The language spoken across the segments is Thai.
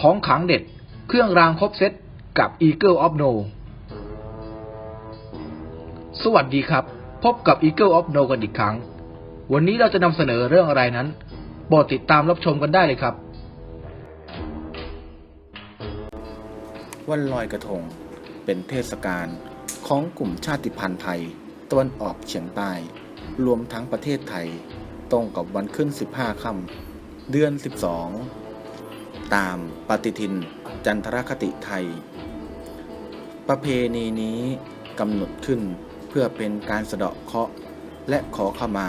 ของขังเด็ด เครื่องรางครบเซตกับ Eagle of No สวัสดีครับ พบกับ Eagle of No กันอีกครั้ง วันนี้เราจะนำเสนอเรื่องอะไรนั้นโปรดติดตามรับชมกันได้เลยครับ วันลอยกระทง เป็นเทศกาลของกลุ่มชาติพันธุ์ไทยตะวันออกเฉียงใต้ รวมทั้งประเทศไทย ตรงกับวันขึ้น 15 ค่ำเดือน 12 ตามปฏิทินจันทรคติไทย ประเพณีนี้กำหนดขึ้นเพื่อเป็นการสะเดาะเคราะห์และขอขมา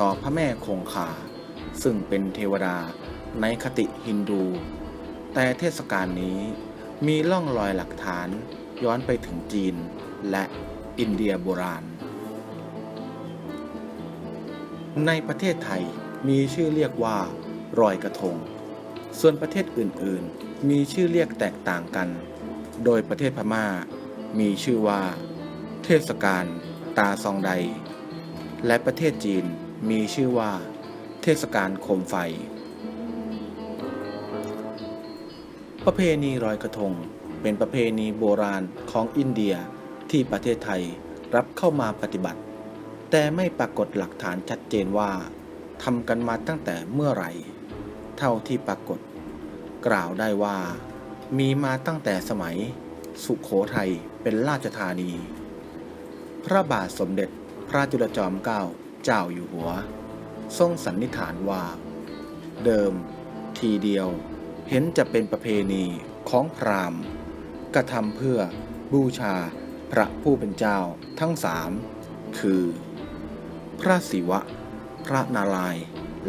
ต่อพระแม่คงคา ซึ่งเป็นเทวดาในคติฮินดู แต่เทศกาลนี้มีร่องรอยหลักฐานย้อนไปถึงจีนและอินเดียโบราณ ในประเทศไทยมีชื่อเรียกว่ารอยกระทง ส่วนประเทศอื่นๆ มีชื่อเรียกแตกต่างกัน โดยประเทศพม่า มีชื่อว่า เทศกาลตาซองใดและประเทศจีนมีชื่อว่า เทศกาลโคมไฟ ประเพณีลอยกระทงเป็นประเพณีโบราณของอินเดียที่ประเทศไทยรับเข้ามาปฏิบัติ แต่ไม่ปรากฏหลักฐานชัดเจนว่าทำกันมาตั้งแต่เมื่อไหร่ เท่าที่ปรากฏ กล่าวได้ว่า มีมาตั้งแต่สมัย สุขโขทัยเป็นราชธานี พระบาทสมเด็จพระจุลจอมเกล้าเจ้าอยู่หัว ทรงสันนิษฐานว่า เดิมทีเดียวเห็นจะเป็นประเพณีของพราหมณ์ กระทำเพื่อบูชาพระผู้เป็นเจ้าทั้งสามคือ พระศิวะ พระนารายณ์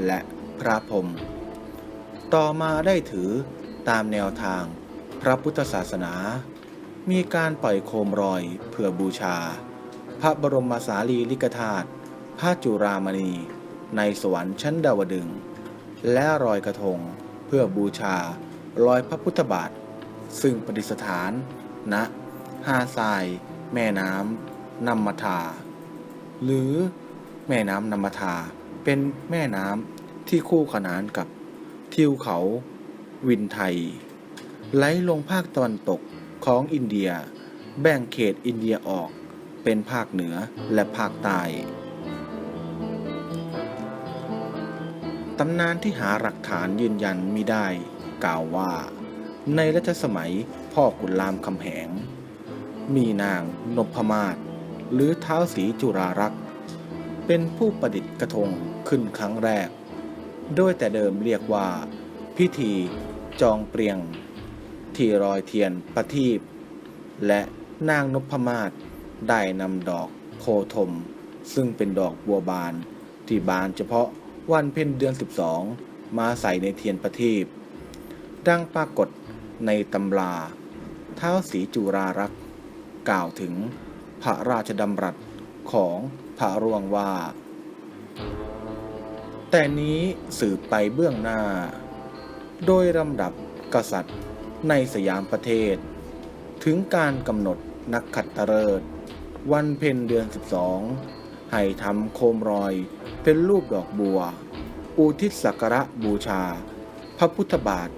และพระพรหม ต่อมาได้ถือตามแนวทางพระพุทธศาสนา มีการปล่อยโคมรอยเพื่อบูชา พระบรมสารีริกธาตุพระจุรามณี ในสวรรค์ชั้นดาวดึง และรอยกระทงเพื่อบูชารอยพระพุทธบาท ซึ่งประดิษฐานณหาทราย แม่น้ำนัมมทา หรือแม่น้ำนัมมทาเป็นแม่น้ำที่คู่ขนานกับ ทิวเขาวินไทย ไหลลงภาคตะวันตกของอินเดีย แบ่งเขตอินเดียออกเป็นภาคเหนือและภาคใต้ตำนานที่หาหลักฐานยืนยันมิได้ กล่าวว่า ในรัชสมัยพ่อขุนรามคำแหง มีนางนพมาศหรือเท้าสีจุรารักษ์เป็นผู้ประดิษฐ์กระทงขึ้นครั้งแรก โดยแต่เดิมเรียกว่า พิธีจองเปรียง ที่รอยเทียนประทีปและนางนพมาศได้นำดอกโพธม ซึ่งเป็นดอกบัวบาน ที่บานเฉพาะวันเพ็ญเดือน 12 มาใส่ในเทียนประทีปดังปรากฏในตำราเท้าสีจุรารักษ์กล่าวถึงพระราชดำรัสของพระร่วงว่า แต่นี้สืบไปเบื้องหน้า โดยลำดับกษัตริย์ในสยามประเทศ ถึงการกำหนดนักขัตฤกษ์วันเพ็ญเดือน 12 ให้ทำโคมรอยเป็นรูปดอกบัว อุทิศสักการะบูชา พระพุทธบาท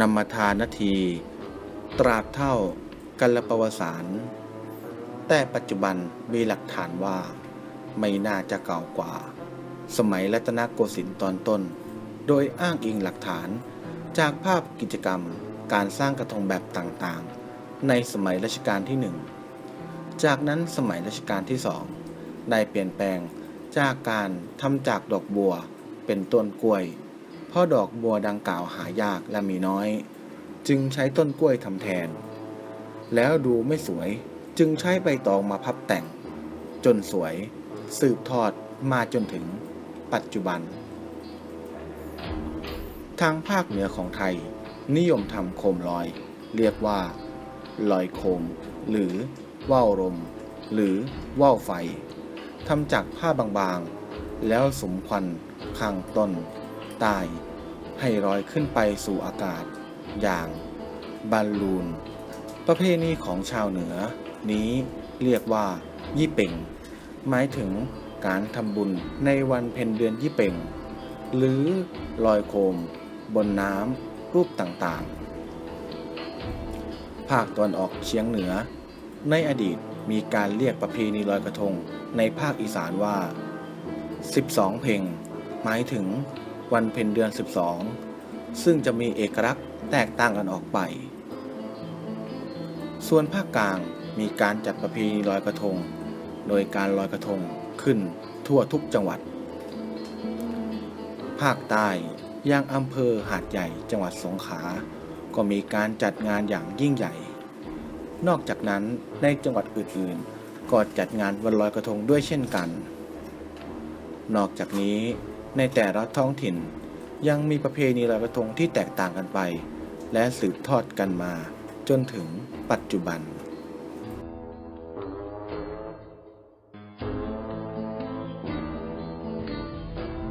นำมาทานนาที ตราบเท่ากัลปวสาร แต่ปัจจุบันมีหลักฐานว่าไม่น่าจะเก่ากว่า สมัยรัตนโกสินทร์ตอนต้น โดยอ้างอิงหลักฐาน จากภาพกิจกรรมการสร้างกระทงแบบต่างๆ ในสมัยรัชกาลที่หนึ่งจากนั้นสมัยรัชกาลที่สองได้เปลี่ยนแปลงจากการทำจากดอกบัวเป็นต้นกล้วย เพราะดอกบัวดังกล่าวหายากและมีน้อย จึงใช้ต้นกล้วยทำแทน แล้วดูไม่สวยจึงใช้ใบตองมาพับแต่ง จนสวย สืบทอดมาจนถึง ปัจจุบัน ทางภาคเหนือของไทย นิยมทำโคมลอย เรียกว่า ลอยโคม หรือว่าวลม หรือว่าวไฟทำจากผ้าบางๆ แล้วสมควันข้างต้นใต้ให้ลอยขึ้นไปสู่อากาศ อย่างบอลลูน ประเพณีของชาวเหนือ นี้เรียกว่า ยี่เป่ง หมายถึง การทำบุญในวันเพ็ญเดือนยี่เป่ง หรือลอยโคม บนน้ำรูปต่างๆ ภาคตะวันออกเฉียงเหนือ ในอดีตมีการเรียกประเพณีลอยกระทงในภาคอีสานว่า 12 เพ่งหมายถึงวันเพ็ญเดือน 12 ซึ่งจะมีเอกลักษณ์แตกต่างกันออกไป ส่วนภาคกลางมีการจัดประเพณีลอยกระทง โดยการลอยกระทงขึ้นทั่วทุกจังหวัด ภาคใต้ย่างอำเภอหาดใหญ่จังหวัดสงขลา ก็มีการจัดงานอย่างยิ่งใหญ่ นอกจากนั้นในจังหวัดอื่นๆ ก็จัดงานวันลอยกระทงด้วยเช่นกัน นอกจากนี้ในแต่ละท้องถิ่นยังมีประเพณีลอยกระทงที่แตกต่างกันไป และสืบทอดกันมา จนถึงปัจจุบัน